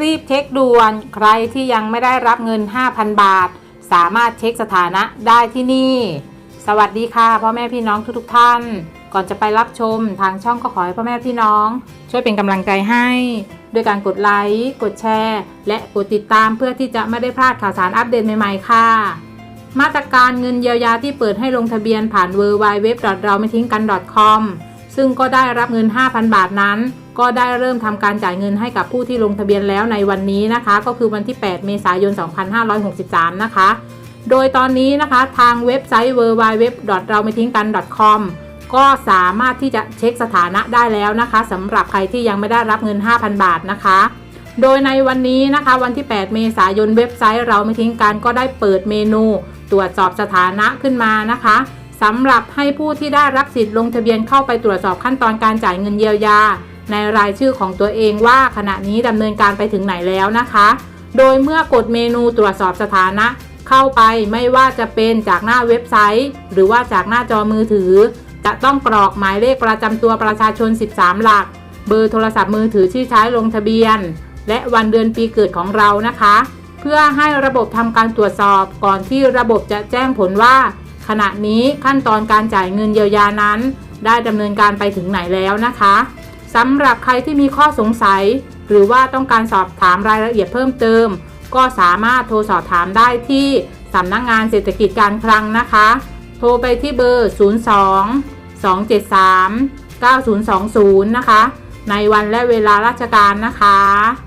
รีบเช็คด่วน ใครที่ยังไม่ได้รับเงิน 5,000 บาท สามารถเช็คสถานะได้ที่นี่ สวัสดีค่ะพ่อแม่พี่น้องทุกๆท่าน ก่อนจะไปรับชมทางช่องก็ขอให้พ่อแม่พี่น้อง ช่วยเป็นกำลังใจให้ด้วยการกดไลค์กดแชร์ และกดติดตามเพื่อที่จะไม่ได้พลาดข่าวสารอัปเดตใหม่ๆ ค่ะ มาตรการเงินเยียวยาที่เปิดให้ลงทะเบียนผ่าน w w w เราไม่ทิ้งกัน .com ซึ่งก็ได้รับเงิน 5,000 บาทนั้น ก็ได้เริ่มทำการจ่ายเงินให้กับผู้ที่ลงทะเบียนแล้วในวันนี้นะคะ ก็คือวันที่ 8 เมษายน 2563 นะคะ โดยตอนนี้นะคะทางเว็บไซต์ w w w เราไม่ทิ้งกัน .com ก็สามารถที่จะเช็คสถานะได้แล้วนะคะสำหรับใครที่ยังไม่ได้รับเงิน 5,000 บาทนะคะ โดยในวันนี้นะคะ วันที่ 8 เมษายนเว็บไซต์เราไม่ทิ้งกันก็ได้เปิดเมนูตรวจสอบสถานะขึ้นมานะคะสำหรับให้ผู้ที่ได้รับสิทธิ์ลงทะเบียนเข้าไปตรวจสอบขั้นตอนการจ่ายเงินเยียวยา ในรายชื่อของตัวเองว่าขณะนี้ดำเนินการไปถึงไหนแล้วนะคะ โดยเมื่อกดเมนูตรวจสอบสถานะ เข้าไปไม่ว่าจะเป็นจากหน้าเว็บไซต์ หรือว่าจากหน้าจอมือถือ จะต้องกรอกหมายเลขประจำตัวประชาชน 13 หลัก เบอร์โทรศัพท์มือถือที่ใช้ลงทะเบียน และวันเดือนปีเกิดของเรานะคะ เพื่อให้ระบบทำการตรวจสอบก่อนที่ระบบจะแจ้งผลว่า ขณะนี้ขั้นตอนการจ่ายเงินเยียวยานั้น ได้ดำเนินการไปถึงไหนแล้วนะคะ สำหรับใครที่มีข้อสงสัย หรือว่าต้องการสอบถามรายละเอียดเพิ่มเติม ก็สามารถโทรสอบถามได้ที่สำนักงงานเศรษฐกิจการคลังนะคะ โทรไปที่เบอร์ 02 273 9020 นะคะ ในวันและเวลาราชการนะคะ